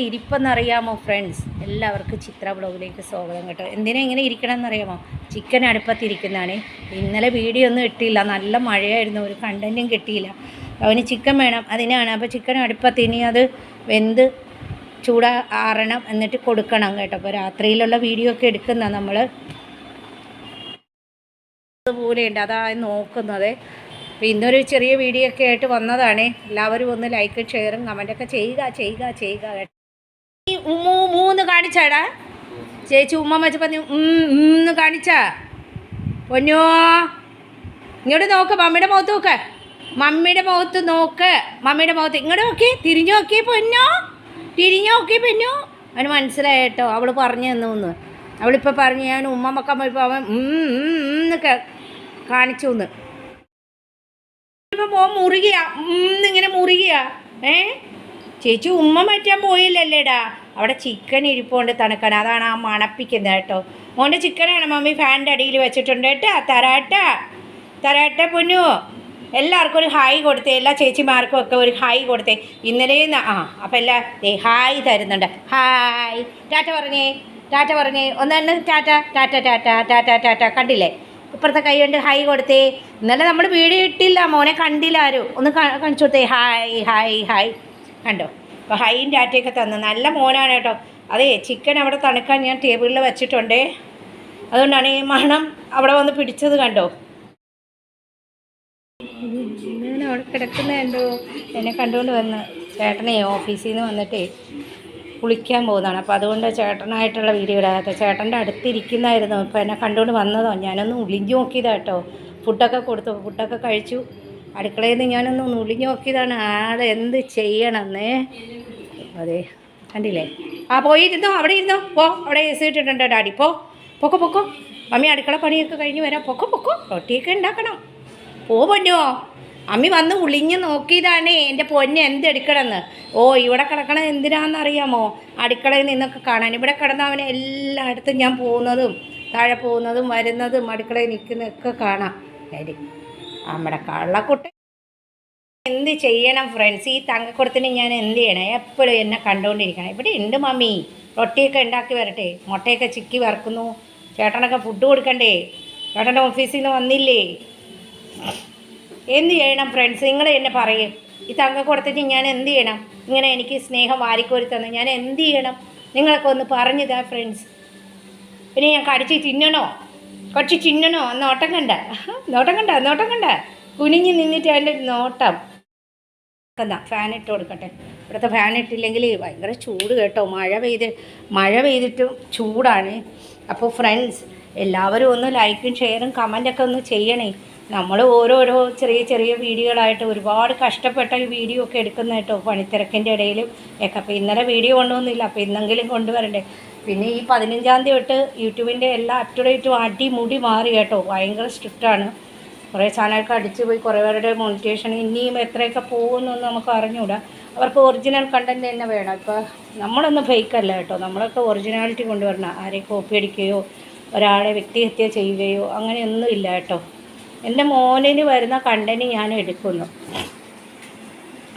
ഇരിപ്പെന്നറിയാമോ friends എല്ലാവർക്കും ചിത്ര ബ്ലോഗിലേക്ക് സ്വാഗതം കേട്ടോ. എന്തിനാ ഇങ്ങനെ ഇരിക്കണം എന്നറിയാമോ ചിക്കൻ അടുപ്പത്തിരിക്കുന്നതാണ്. ഇന്നലെ വീഡിയോ ഒന്നും ഇട്ടില്ല. നല്ല മഴയായിരുന്നു. ഒരു കണ്ടന്റും കിട്ടിയില്ല. അവന് ചിക്കൻ വേണം. അതിനാണ്. അപ്പോൾ ചിക്കൻ അടുപ്പത്ത് ഇനി അത് വെന്ത് ചൂടാ ആറണം എന്നിട്ട് കൊടുക്കണം കേട്ടോ. അപ്പോൾ രാത്രിയിലുള്ള വീഡിയോ ഒക്കെ എടുക്കുന്ന നമ്മൾ അതുപോലെയുണ്ട് അതാ നോക്കുന്നത്. അപ്പോൾ ഇന്നൊരു ചെറിയ വീഡിയോ ഒക്കെ ആയിട്ട് വന്നതാണ്. എല്ലാവരും ഒന്ന് ലൈക്ക് ഷെയറും കമന്റൊക്കെ ചെയ്യുക ചെയ്യുക ചെയ്യുക കേട്ടോ. മൂന്ന് കാണിച്ചാടാ. ചേച്ചി ഉമ്മ വെച്ചപ്പോൾ നീ ഉന്ന് കാണിച്ചാ. പൊന്നോ. ഇങ്ങോട്ട് നോക്ക് മമ്മിയുടെ മുഖത്ത് നോക്ക്. മമ്മിയുടെ മുഖത്ത് നോക്ക് മമ്മിയുടെ മുഖത്ത്. ഇങ്ങോട്ട് നോക്കി തിരിഞ്ഞു നോക്കി പൊന്നോ. തിരിഞ്ഞു നോക്കി പൊന്നോ. അവന് മനസ്സിലായി കേട്ടോ പറഞ്ഞു തന്നു എന്ന് അവളിപ്പോൾ പറഞ്ഞു ഞാൻ ഉമ്മമ്മക്ക ഇപ്പോൾ അവൻ എന്നൊക്കെ കാണിച്ചു എന്ന് ഇപ്പം പോ മുറുകിയാ ഇങ്ങനെ മുറുകിയാ. ഏ? ചേച്ചി ഉമ്മ മാറ്റാൻ പോയില്ലല്ലേടാ. അവിടെ ചിക്കൻ ഇരിപ്പുണ്ട് തണുക്കാൻ. അതാണ് ആ മണപ്പിക്കുന്നത് കേട്ടോ. മോന്റെ ചിക്കനാണ് മമ്മി ഫാനിന്റെ അടിയിൽ വെച്ചിട്ടുണ്ട് കേട്ടാ. തരാട്ട. തരാട്ട പൊന്നു. എല്ലാവർക്കും ഒരു ഹായ് കൊടുത്തേ. എല്ലാ ചേച്ചിമാർക്കും ഒക്കെ ഒരു ഹായ് കൊടുത്തേ. ഇന്നലെ ആ അപ്പം എല്ലാ ഏ ഹായ് തരുന്നുണ്ട്. ഹായ് ടാറ്റ പറഞ്ഞേ. ടാറ്റ പറഞ്ഞേ. ഒന്ന് ടാറ്റ. ടാറ്റ ടാറ്റ ടാറ്റ ടാറ്റ കണ്ടില്ലേ? ഇപ്പുറത്തെ കൈ കൊണ്ട് ഹായ് കൊടുത്തേ. ഇന്നലെ നമ്മൾ വീഡിയോ ഇട്ടില്ല. മോനെ കണ്ടില്ല ആരും. ഒന്ന് കാണിച്ചു കൊടുത്തേ. ഹായ് ഹായ് ഹായ് കണ്ടോ? അപ്പോൾ ഹൈയും ടാറ്റയൊക്കെ തന്നു. നല്ല മോനാണ് കേട്ടോ. അതേ ചിക്കൻ അവിടെ തണുക്കാൻ ഞാൻ ടേബിളിൽ വെച്ചിട്ടുണ്ടേ. അതുകൊണ്ടാണ് ഈ മണം അവിടെ വന്ന് പിടിച്ചത് കണ്ടോ? ഞാൻ അവിടെ കിടക്കുന്ന കണ്ടോ? എന്നെ കണ്ടുകൊണ്ട് വന്ന് ചേട്ടനെ ഓഫീസിൽ നിന്ന് വന്നിട്ടേ കുളിക്കാൻ പോകുന്നതാണ്. അപ്പോൾ അതുകൊണ്ട് ചേട്ടനായിട്ടുള്ള വീഡിയോ ഇടാത്ത ചേട്ടന്റെ അടുത്തിരിക്കുന്നതായിരുന്നു ഇപ്പോൾ എന്നെ കണ്ടുകൊണ്ട് വന്നതോ. ഞാനൊന്ന് ഉളിഞ്ഞു നോക്കിയതാട്ടോ ഫുഡൊക്കെ കൊടുത്തു. ഫുഡൊക്കെ കഴിച്ചു. അടുക്കളയിൽ നിന്ന് ഞാനൊന്ന് ഒളിഞ്ഞു നോക്കിയതാണ്. ആളെ എന്ത് ചെയ്യണമെന്നേ. അതെ കണ്ടില്ലേ? ആ പോയി ഇരുന്നോ അവിടെ ഇരുന്നോ? പോ അവിടെ എ സി ഇട്ടിട്ടുണ്ട് ഡാഡി. പോ പൊക്കോ പൊക്കോ. മമ്മി അടുക്കള പണിയൊക്കെ കഴിഞ്ഞ് വരാം. പൊക്കോ പൊക്കോ. റൊട്ടിയൊക്കെ ഉണ്ടാക്കണം. പോ പൊന്നോ. അമ്മി വന്ന് ഉളിഞ്ഞ് നോക്കിയതാണ്. എന്റെ പൊന്ന് എന്തെടുക്കണമെന്ന്? ഓ ഇവിടെ കിടക്കണത് എന്തിനാണെന്ന് അറിയാമോ അടുക്കളയിൽ നിന്നൊക്കെ കാണാൻ. ഇവിടെ കിടന്ന അവനെ എല്ലായിടത്തും ഞാൻ പോകുന്നതും താഴെ പോകുന്നതും വരുന്നതും അടുക്കളയിൽ നിൽക്കുന്നതൊക്കെ കാണാം. ശരി. നമ്മുടെ കള്ളക്കുട്ടി എന്ത് ചെയ്യണം ഫ്രണ്ട്സ് ഈ തങ്കക്കുടത്തിന് ഞാൻ എന്ത് ചെയ്യണം? എപ്പോഴും എന്നെ കണ്ടുകൊണ്ടിരിക്കണം ഇവിടെ ഉണ്ട് മമ്മി. റൊട്ടിയൊക്കെ ഉണ്ടാക്കി വരട്ടെ. മുട്ടയൊക്കെ ചിക്കി വറക്കുന്നു. ചേട്ടനൊക്കെ ഫുഡ് കൊടുക്കണ്ടേ? ചേട്ടന്റെ ഓഫീസിൽ നിന്ന് വന്നില്ലേ? എന്ത് ചെയ്യണം ഫ്രണ്ട്സ് നിങ്ങൾ എന്നെ പറയും. ഈ തങ്കക്കുടത്തിന് ഞാൻ എന്ത് ചെയ്യണം? ഇങ്ങനെ എനിക്ക് സ്നേഹം വാരിക്കോരി തന്നു. ഞാൻ എന്ത് ചെയ്യണം? നിങ്ങളൊക്കെ ഒന്ന് പറഞ്ഞതാ ഫ്രണ്ട്സ് പിന്നെ ഞാൻ കടിച്ച് തിന്നണോ? കടിച്ച് ചിന്നണോ നോട്ടം കണ്ട. നോട്ടം കണ്ട നോട്ടം കണ്ട. കുനിഞ്ഞ് നിന്നിട്ട് അതിന്റെ നോട്ടം. എന്നാ ഫാൻ ഇട്ട് കൊടുക്കട്ടെ. ഇവിടുത്തെ ഫാൻ ഇട്ടില്ലെങ്കിൽ ഭയങ്കര ചൂട് കേട്ടോ. മഴ പെയ്ത് മഴ പെയ്തിട്ടും ചൂടാണ്. അപ്പോൾ ഫ്രണ്ട്സ് എല്ലാവരും ഒന്ന് ലൈക്കും ഷെയറും കമന്റൊക്കെ ഒന്ന് ചെയ്യണേ. നമ്മൾ ഓരോരോ ചെറിയ ചെറിയ വീഡിയോകളായിട്ട് ഒരുപാട് കഷ്ടപ്പെട്ട ഈ വീഡിയോ ഒക്കെ എടുക്കുന്ന കേട്ടോ പണിത്തിരക്കിന്റെ ഇടയിലും. ഒക്കെ അപ്പോൾ ഇന്നലെ വീഡിയോ കൊണ്ടുവന്നില്ല അപ്പോൾ ഇന്നെങ്കിലും കൊണ്ടുവരണ്ടേ. പിന്നെ ഈ പതിനഞ്ചാം തീയതി തൊട്ട് യൂട്യൂബിന്റെ എല്ലാ അപ് ടു ഡേറ്റും അടിമുടി മാറി കേട്ടോ ഭയങ്കര സ്ട്രിക്റ്റാണ് കുറേ ചാനലൊക്കെ അടിച്ചു പോയി കുറേ പേരുടെ മോണിറ്റേഷൻ ഇനിയും എത്രയൊക്കെ പോകുമെന്നൊന്നും നമുക്ക് അറിഞ്ഞുകൂടാ അവർക്ക് ഒറിജിനൽ കണ്ടന്റ് തന്നെ വേണം. ഇപ്പോൾ നമ്മളൊന്നും ഫേക്കല്ല കേട്ടോ. നമ്മളൊക്കെ ഒറിജിനാലിറ്റി കൊണ്ടുവരണം. ആരെയും കോപ്പി അടിക്കുകയോ ഒരാളെ വ്യക്തിഹത്യ ചെയ്യുകയോ അങ്ങനെയൊന്നും ഇല്ല കേട്ടോ. എന്റെ മോനിന് വരുന്ന കണ്ടന്റ് ഞാൻ എടുക്കുന്നു.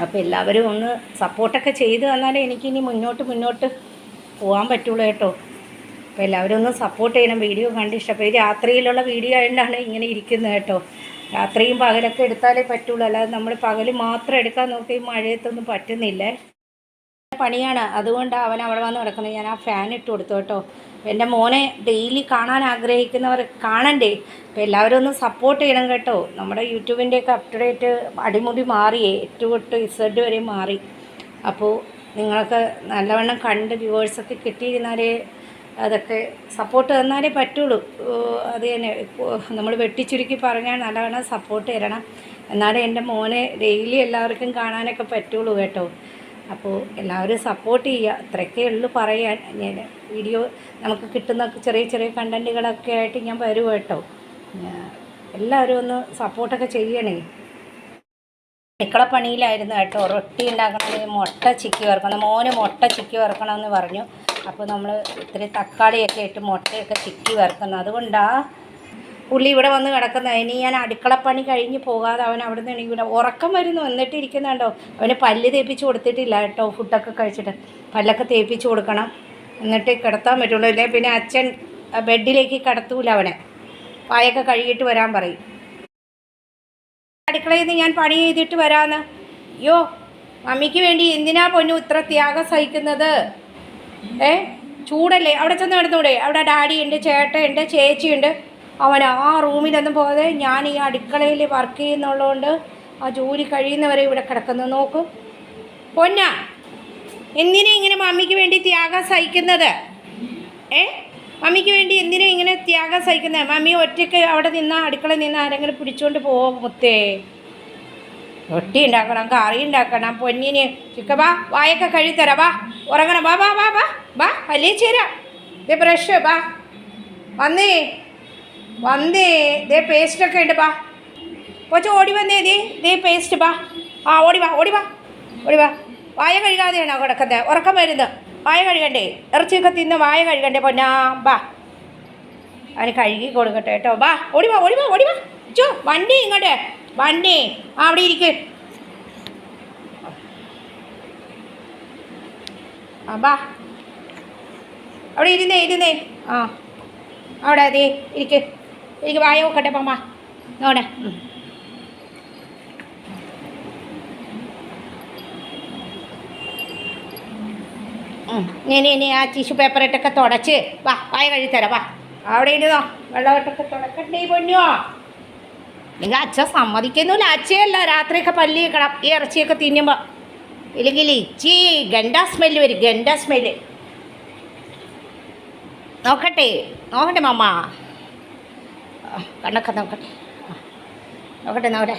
അപ്പോൾ എല്ലാവരും ഒന്ന് സപ്പോർട്ടൊക്കെ ചെയ്തു തന്നാലേ എനിക്കിനി മുന്നോട്ട് മുന്നോട്ട് പോകാൻ പറ്റുള്ളൂ കേട്ടോ. അപ്പോൾ എല്ലാവരും ഒന്ന് സപ്പോർട്ട് ചെയ്യണം. വീഡിയോ കണ്ട് ഇഷ്ടപ്പെട്ട് രാത്രിയിലുള്ള വീഡിയോ ആയതുകൊണ്ടാണ് ഇങ്ങനെ ഇരിക്കുന്നത് കേട്ടോ. രാത്രിയും പകലൊക്കെ എടുത്താലേ പറ്റുള്ളൂ. അല്ലാതെ നമ്മൾ പകൽ മാത്രം എടുക്കാൻ നോക്കി മഴയത്തൊന്നും പറ്റുന്നില്ലേ. പണിയാണ്. അതുകൊണ്ടാണ് അവൻ അവിടെ വന്ന് കിടക്കുന്നത് ഞാൻ ആ ഫാൻ ഇട്ട് കൊടുത്തു കേട്ടോ. എന്റെ മോനെ ഡെയിലി കാണാൻ ആഗ്രഹിക്കുന്നവർ കാണണ്ടേ? അപ്പോൾ എല്ലാവരും ഒന്ന് സപ്പോർട്ട് ചെയ്യണം കേട്ടോ. നമ്മുടെ യൂട്യൂബിന്റെയൊക്കെ അപ് ടു ഡേറ്റ് അടിമുടി മാറിയേ എട്ട് തൊട്ട് ഇസഡ് വരെ മാറി. അപ്പോൾ നിങ്ങൾക്ക് നല്ലവണ്ണം കണ്ട് വ്യൂവേഴ്സൊക്കെ കിട്ടിയിരുന്നാലേ അതൊക്കെ സപ്പോർട്ട് തന്നാലേ പറ്റുള്ളൂ. അത് തന്നെ. നമ്മൾ വെട്ടിച്ചുരുക്കി പറഞ്ഞാൽ നല്ലവണ്ണം സപ്പോർട്ട് തരണം. എന്നാലേ എന്റെ മോനെ ഡെയിലി എല്ലാവർക്കും കാണാനൊക്കെ പറ്റുള്ളൂ കേട്ടോ. അപ്പോൾ എല്ലാവരും സപ്പോർട്ട് ചെയ്യുക. അത്രയൊക്കെ ഉള്ളു പറയാൻ. ഞാൻ വീഡിയോ നമുക്ക് കിട്ടുന്ന ചെറിയ ചെറിയ കണ്ടന്റുകളൊക്കെ ആയിട്ട് ഞാൻ വരും കേട്ടോ. എല്ലാവരും ഒന്ന് സപ്പോർട്ടൊക്കെ ചെയ്യണേ. അടുക്കള പണിയിലായിരുന്നു കേട്ടോ. റൊട്ടി ഉണ്ടാക്കണമെങ്കിൽ മുട്ട ചിക്കി വറുക്കണം. മോന് മുട്ട ചിക്കി വറുക്കണമെന്ന് പറഞ്ഞു. അപ്പോൾ നമ്മൾ ഇത്തിരി തക്കാളിയൊക്കെ ഇട്ട് മുട്ടയൊക്കെ ചിക്കി വറുക്കുന്നത് അതുകൊണ്ടാണ് പുള്ളി ഇവിടെ വന്ന് കിടക്കുന്ന. ഇനി ഞാൻ അടുക്കളപ്പണി കഴിഞ്ഞ് പോകാതെ അവൻ അവിടെ നിന്ന് ഇവിടെ ഉറക്കം വരുന്നു. എന്നിട്ട് ഇരിക്കുന്നുണ്ടോ? അവന് പല്ല് തേപ്പിച്ച് കൊടുത്തിട്ടില്ല കേട്ടോ. ഫുഡൊക്കെ കഴിച്ചിട്ട്. പല്ലൊക്കെ തേപ്പിച്ച് കൊടുക്കണം. എന്നിട്ട് കിടത്താൻ പറ്റുള്ളൂ. അല്ലേ പിന്നെ അച്ഛൻ ബെഡിലേക്ക് കിടത്തൂല അവനെ. പായൊക്കെ കഴുകിയിട്ട് വരാൻ പറയും. അടുക്കളയിൽ നിന്ന് ഞാൻ പണി ചെയ്തിട്ട് വരാമെന്ന് അയ്യോ മമ്മിക്ക് വേണ്ടി എന്തിനാ പൊന്നു ഇത്ര ത്യാഗം സഹിക്കുന്നത്? ഏ? ചൂടല്ലേ? അവിടെ ചെന്ന് കിടന്നൂടെ? അവിടെ ഡാഡിയുണ്ട് ചേട്ടയുണ്ട് ചേച്ചിയുണ്ട്. അവൻ ആ റൂമിലൊന്നും പോകാതെ ഞാൻ ഈ അടുക്കളയിൽ വർക്ക് ചെയ്യുന്നുള്ളതുകൊണ്ട് ആ ജോലി കഴിയുന്നവരെ ഇവിടെ കിടക്കുന്നു നോക്കും. പൊന്ന എന്തിനാ ഇങ്ങനെ മമ്മിക്ക് വേണ്ടി ത്യാഗം സഹിക്കുന്നത്? ഏ? മമ്മിക്ക് വേണ്ടി എന്തിനാ ഇങ്ങനെ ത്യാഗം സഹിക്കുന്നത്? മമ്മി ഒറ്റയ്ക്ക് അവിടെ നിന്ന് അടുക്കളയിൽ നിന്ന് ആരെങ്കിലും പിടിച്ചുകൊണ്ട് പോവോ മുത്തേ? റൊട്ടി ഉണ്ടാക്കണം കറി ഉണ്ടാക്കണം പൊന്നിന് ചിക്ക വാ വായൊക്കെ കഴുത്തരാ വാ ഉറങ്ങണം വാ വാ വാ വാ വാ അല്ലേ ചേരാം. ബ്രഷ് വാ. വന്നേ. വന്നേ. ദേ പേസ്റ്റ് ഒക്കെ ഉണ്ട് പാ കൊച്ചു ഓടി വന്നേ ദേ. ദേ പേസ്റ്റ് പാ ആ ഓടി വാ ഓടി വാ. ഓടി വാ. വായ കഴുകാതെയാണോ കിടക്കുന്നത് ഉറക്കം വരുന്നത് വായ കഴുകണ്ടേ. ഇറച്ചിയൊക്കെ തിന്ന് വായ കഴുകണ്ടേ പൊന്നാ. ബാ. അവന് കഴുകി കൊടുക്കട്ടെ കേട്ടോ. ബാ ഓടി വാ ഓടി വാ ഓടി വാ. ചോ വണ്ടി ഇങ്ങോട്ട്. വണ്ടി ആ അവിടെ ഇരിക്ക്. ആ വാ അവിടെ ഇരുന്നേ ഇരുന്നേ. ആ അവിടെ അതെ ഇരിക്ക്. ഇരിക്ക് വായ നോക്കട്ടെ പമ്മ നോടെ ഇനി ഇനി ആ ടിഷ്യൂ പേപ്പർ ഇട്ടൊക്കെ തുടച്ച്. വാ വായ കഴിത്തരാം വാ. അവിടെ ഇരുന്നോ. വെള്ളമിട്ടൊക്കെ തുടക്കണ്ടേ പൊന്നോ. നിങ്ങൾ അച്ഛൻ സമ്മതിക്കുന്നില്ല. അച്ഛയല്ല രാത്രിയൊക്കെ പല്ലി വെക്കണം. ഈ ഇറച്ചിയൊക്കെ തിന്നുമ്പോൾ ഇല്ലെങ്കിൽ ഇച്ചി ഗണ്ട സ്മെല്ല് വരും ഗണ്ട സ്മെല്ല് നോക്കട്ടെ നോക്കട്ടെ മമ്മ ആ, കണ്ണൊക്കെ നോക്കട്ടെ നോക്കട്ടെ.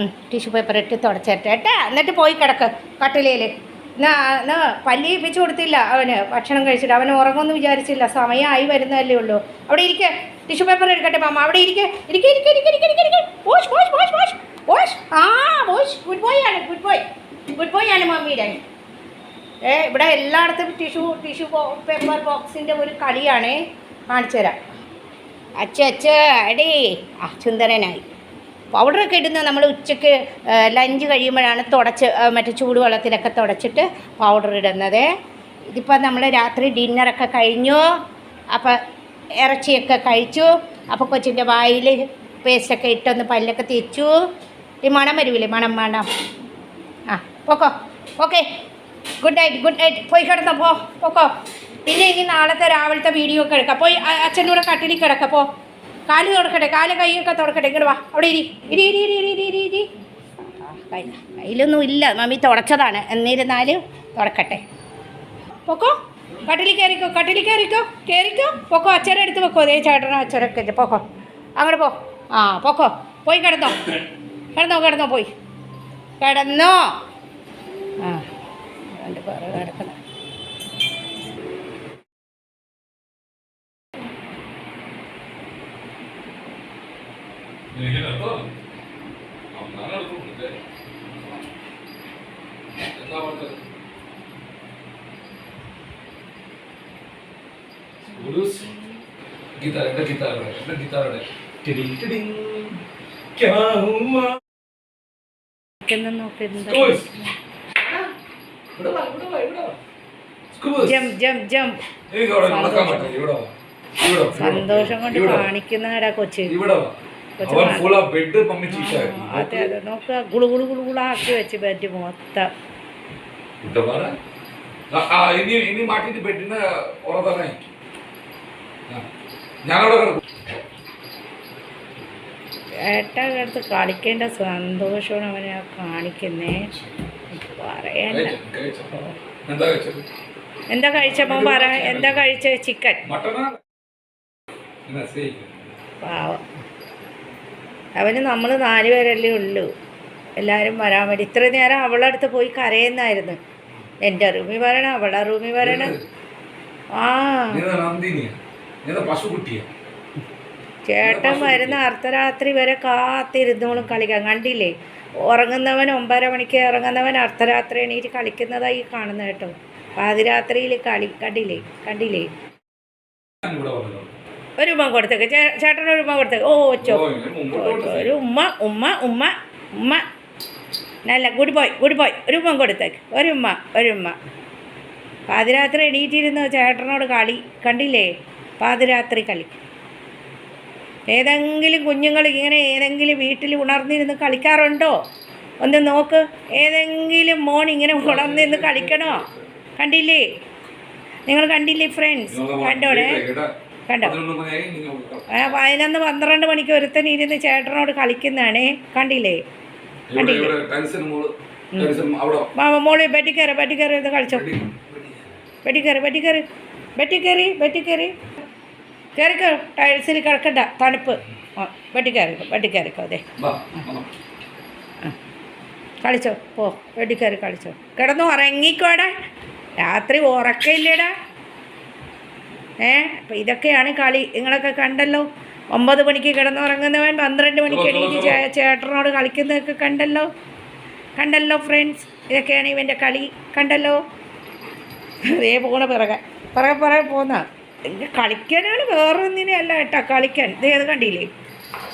ഉം, ടിഷ്യൂ പേപ്പർ ഇട്ട് തുടച്ചേട്ടെ കേട്ടാ എന്നിട്ട് പോയി കിടക്ക് കട്ടിലയിൽ എന്നാ എന്നാ പല്ലി ഇപ്പിച്ചു കൊടുത്തില്ല അവന്. ഭക്ഷണം കഴിച്ചിട്ട്. അവന് ഉറങ്ങുമെന്ന് വിചാരിച്ചില്ല. സമയമായി വരുന്നതല്ലേ ഉള്ളൂ. അവിടെ ഇരിക്കെ. ടിഷ്യൂ പേപ്പർ എടുക്കട്ടെ മാമ. അവിടെ ഇരിക്കെ. ഇരിക്കെ ഇരിക്കെ ഇരിക്കെ ഇരിക്കെ ഇരിക്കെ ഇരിക്കെ. ഓഷ് ഓഷ് വാഷ് വാഷ് വാഷ് ആ വാഷ് ഗുഡ് ബോയ് ആണ്. ഗുഡ് ബോയ് ഗുഡ് ബോയ് ആണ് മമ്മിയുടെ ഏ ഇവിടെ എല്ലായിടത്തും ടിഷ്യൂ ടിഷ്യൂ പേപ്പർ ബോക്സിന്റെ ഒരു കളിയാണ് കാണിച്ചു തരാം അച്ഛ അച്ഛ എടേ. ആ ചുന്ദരനായി പൗഡറൊക്കെ ഇടുന്ന നമ്മൾ ഉച്ചയ്ക്ക് ലഞ്ച് കഴിയുമ്പോഴാണ് തുടച്ച് മറ്റേ ചൂടുവെള്ളത്തിലൊക്കെ തുടച്ചിട്ട് പൗഡർ ഇടുന്നത്. ഇതിപ്പോൾ നമ്മൾ രാത്രി ഡിന്നറൊക്കെ കഴിഞ്ഞു. അപ്പോൾ ഇറച്ചിയൊക്കെ കഴിച്ചു. അപ്പോൾ കൊച്ചിന്റെ വായിൽ പേസ്റ്റൊക്കെ ഇട്ടൊന്ന് പല്ലൊക്കെ തേച്ചു ഈ മണം വരുവില്ലേ? മണം മണം. ആ പോക്കോ. Okay. Good night good night പോയി കിടന്നോ പോ പോക്കോ. പിന്നെ ഇനി നാളത്തെ രാവിലത്തെ വീഡിയോ ഒക്കെ എടുക്കാം. പോയി അച്ഛന്റെ കൂടെ കട്ടിലി കിടക്കാം പോ. കാൽ തുടക്കട്ടെ കാൽ കൈയൊക്കെ തുടക്കട്ടെ. ഇങ്ങോട്ട് വാ. അവിടെ ഇരി. ഇരി ഇരി ഇരി ഇരി ഇരി ഇരി. കഴിഞ്ഞ കയ്യിലൊന്നും ഇല്ല. മമ്മി തുടച്ചതാണ്. എന്നിരുന്നാലും തുടക്കട്ടെ. പോക്കോ. കട്ടിലി കയറിക്കോ കട്ടിലി കയറിക്കോ കയറിക്കോ. പോക്കോ അച്ഛനെ എടുത്ത് വെക്കോ ദേ ചേട്ടനോ അച്ഛനൊക്കെ പോക്കോ. അങ്ങോട്ട് പോ. ആ പോക്കോ. പോയി കിടന്നോ. കിടന്നോ കിടന്നോ പോയി. കിടന്നോ. ആ. பாரு அடுக்கலை गिटार है। गिटार है अपना गिटार है टिडिंग टिडिंग क्या हुआ कितना नौकरी दिन ഇവിടെ സന്തോഷം. കൊണ്ട് കാണിക്കുന്നവരാ കൊച്ചു. അതെ അതെ നോക്ക ഗുളു ഗുളു ഗുളു ഗുള ആക്കി വെച്ച് ബെഡ് മൊത്തം. ഏട്ടാ അടുത്ത് കളിക്കേണ്ട സന്തോഷമാണ് അവനെ കാണിക്കുന്നേ. പറയണ്ട. എന്താ കഴിച്ചപ്പോ പറ എന്താ കഴിച്ച? ചിക്കൻ. പാവം. അവന് നമ്മൾ നാല് പേരല്ലേ ഉള്ളൂ. എല്ലാവരും വരാൻ വേണ്ടി. ഇത്ര നേരം അവളടുത്ത് അടുത്ത് പോയി കരയുന്നായിരുന്നു. എന്റെ റൂമിൽ വരണം അവളെ റൂമിൽ വരണം. ആ. ചേട്ടൻ വരുന്ന അർദ്ധരാത്രി വരെ കാത്തിരുന്നോളും കളിക്കാൻ. കണ്ടില്ലേ? ഉറങ്ങുന്നവൻ ഒമ്പതര മണിക്ക് ഇറങ്ങുന്നവൻ അർദ്ധരാത്രി എണീറ്റ് കളിക്കുന്നതായി കാണുന്നത് കേട്ടോ. പാതിരാത്രിയിൽ കളി കണ്ടില്ലേ കണ്ടില്ലേ? ഒരു ഉമ്മ കൊടുത്തേക്ക്. ചേട്ടൻ ഒരു ഉമ്മ കൊടുത്തേക്ക്. ഓ ചോ. ഓ, ഇങ്ങനെ മുമ്പോട്ട് ഒരു ഉമ്മ ഉമ്മ ഉമ്മ ഉമ്മ. നല്ല ഗുഡ് ബോയ് ഗുഡ് ബോയ്. ഒരു ഉമ്മ കൊടുത്തേക്ക്. ഒരു ഉമ്മ ഒരു ഉമ്മ. പാതിരാത്രി എണീറ്റിരുന്നു ചേട്ടനോട് കളി കണ്ടില്ലേ? പാതിരാത്രി കളി. ഏതെങ്കിലും കുഞ്ഞുങ്ങൾ ഇങ്ങനെ ഏതെങ്കിലും വീട്ടിൽ ഉണർന്നിരുന്ന് കളിക്കാറുണ്ടോ? ഒന്ന് നോക്ക്. ഏതെങ്കിലും മോൻ ഇങ്ങനെ ഉണർന്നിരുന്ന് കളിക്കണോ? കണ്ടില്ലേ? നിങ്ങൾ കണ്ടില്ലേ ഫ്രണ്ട്സ് കണ്ടോടെ കണ്ടോ പതിനൊന്ന് പന്ത്രണ്ട് മണിക്ക് ഒരുത്തൻ ഇരുന്ന് ചേട്ടനോട് കളിക്കുന്നതാണേ. കണ്ടില്ലേ? കണ്ടില്ലേ? മോൾ ടെൻഷൻ അവിടെ. മാമ മോൾ ബെറ്റി കയറി ബെറ്റി കയറി ഒന്ന് കളിച്ചോ. ബെറ്റിക്കറി ബെറ്റിക്കറി ബെറ്റി കയറി ബെറ്റി കയറി. ബെറ്റി കയറി ബെറ്റി കയറി. കയറിക്കോ ടൈൽസിൽ കിടക്കണ്ട തണുപ്പ്. വെട്ടി കയറിക്കോ വെട്ടി കയറിക്കോ അതെ. കളിച്ചോ പോ വെട്ടി കയറി കളിച്ചോ. കിടന്നു ഉറങ്ങിക്കോടാ രാത്രി ഉറക്കയില്ലേടാ ഏ അപ്പം ഇതൊക്കെയാണ് കളി. നിങ്ങളൊക്കെ കണ്ടല്ലോ? ഒമ്പത് മണിക്ക് കിടന്നുറങ്ങുന്നവൻ പന്ത്രണ്ട് മണിക്ക് എണീറ്റ് ചേ- ചേട്ടനോട് കളിക്കുന്നതൊക്കെ കണ്ടല്ലോ? കണ്ടല്ലോ ഫ്രണ്ട്സ് ഇതൊക്കെയാണ് ഇവന്റെ കളി. കണ്ടല്ലോ? അതേ പോണ പിറകെ. പിറകെ പിറകെ പോന്ന. ഇത് കളിക്കാനാണ് വേറെ ഒന്നിനെയല്ല കേട്ടോ കളിക്കാൻ. ഇത് ഏത് കണ്ടില്ലേ?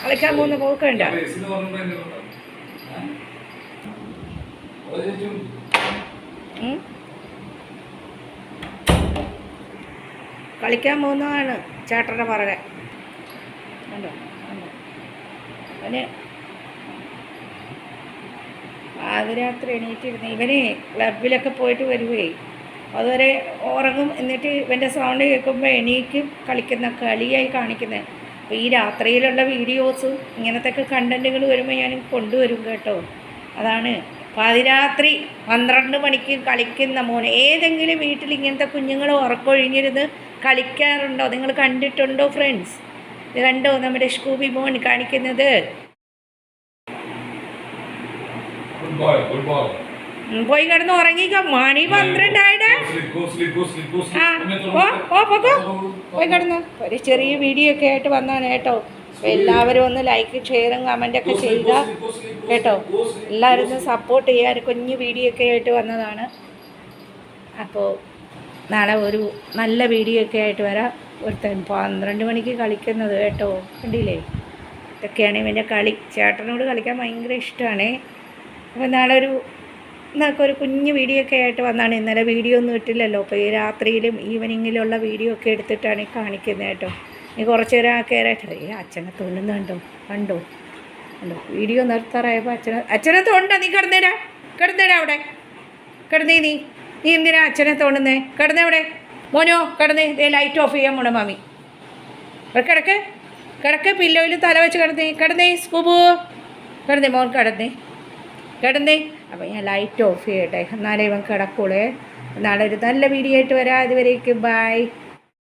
കളിക്കാൻ പോകുന്ന പോക്കണ്ട. കളിക്കാൻ പോകുന്നതാണ് ചേട്ടന്റെ പുറകെ. കണ്ടോ? കണ്ടോ? അവന് പാതിരാത്രി എണീറ്റിരുന്ന് ഇവന് ക്ലബിലൊക്കെ പോയിട്ട് വരുവേ. അതുവരെ ഉറങ്ങും. എന്നിട്ട് ഇവന്റെ സൗണ്ട് കേൾക്കുമ്പോൾ എണീക്കും കളിക്കുന്ന കളിയായി കാണിക്കുന്നത് അപ്പോൾ ഈ രാത്രിയിലുള്ള വീഡിയോസും ഇങ്ങനത്തെ കണ്ടന്റുകൾ വരുമ്പോൾ ഞാൻ കൊണ്ടുവരും കേട്ടോ. അതാണ്. പാതിരാത്രി പന്ത്രണ്ട് മണിക്ക് കളിക്കുന്ന മോൻ ഏതെങ്കിലും വീട്ടിൽ ഇങ്ങനത്തെ കുഞ്ഞുങ്ങൾ ഉറക്കൊഴിഞ്ഞിരുന്ന് കളിക്കാറുണ്ടോ? നിങ്ങൾ കണ്ടിട്ടുണ്ടോ ഫ്രണ്ട്സ് ഇത് കണ്ടോ നമ്മുടെ സ്കൂബി മോൻ കാണിക്കുന്നത്? Good boy, good boy. പോയി കിടന്ന് ഉറങ്ങിക്കോ. മണി പന്ത്രണ്ടായിടാ. Go sleep, go sleep, go sleep, go sleep. ആ ഓ പോയി കിടന്നു. ഒരു ചെറിയ വീഡിയോ ഒക്കെ ആയിട്ട് വന്നാണ് കേട്ടോ. എല്ലാവരും ഒന്ന് ലൈക്ക് ഷെയറും കമന്റൊക്കെ ചെയ്യുക കേട്ടോ. എല്ലാവരും ഒന്ന് സപ്പോർട്ട് ചെയ്യാൻ കുഞ്ഞു വീഡിയോ ഒക്കെ ആയിട്ട് വന്നതാണ്. അപ്പോൾ നാളെ ഒരു നല്ല വീഡിയോ ഒക്കെ ആയിട്ട് വരാം. ഒരുത്തൻ പന്ത്രണ്ട് മണിക്ക് കളിക്കുന്നത് കേട്ടോ. കണ്ടില്ലേ? ഇതൊക്കെയാണ് ഇവന്റെ കളി. ചേട്ടനോട് കളിക്കാൻ ഭയങ്കര ഇഷ്ടമാണ് അപ്പോൾ നാളെ ഒരു എന്നൊക്കെ ഒരു കുഞ്ഞ് വീഡിയോ ഒക്കെ ആയിട്ട് വന്നാണ്. ഇന്നലെ വീഡിയോ ഒന്നും ഇട്ടില്ലല്ലോ. അപ്പോൾ ഈ രാത്രിയിലും ഈവനിങ്ങിലുള്ള വീഡിയോ ഒക്കെ എടുത്തിട്ടാണ് ഈ കാണിക്കുന്നത് കേട്ടോ. ഇനി കുറച്ച് നേരം ആ കയറായിട്ട് ഈ അച്ഛനെ തോന്നുന്ന കണ്ടോ? കണ്ടോ? വീഡിയോ നിർത്താറായപ്പോൾ അച്ഛനെ അച്ഛനെ തോണ്ട നീ കിടന്നേരാ? കിടന്നേരാ അവിടെ? കിടന്നേ നീ. നീ എന്തിനാ അച്ഛനെ തോണ്ടുന്നേ കിടന്നവിടെ മോനോ കിടന്നേ. ഇതേ ലൈറ്റ് ഓഫ് ചെയ്യാൻ പോണ മാമി. കിടക്ക്. കിടക്ക്. പില്ലോയിൽ തല വെച്ച് കിടന്നേ. കിടന്നേ സ്കൂബു. കിടന്നേ മോൻ കിടന്നേ. കിടന്നേ. അപ്പം ഞാൻ ലൈറ്റ് ഓഫ് ചെയ്യട്ടെ. എന്നാലേ ഇവൻ കിടക്കുള്ളേ. നാളെ ഒരു നല്ല വീഡിയോ ആയിട്ട് വരാം. അതുവരേക്കും ബൈ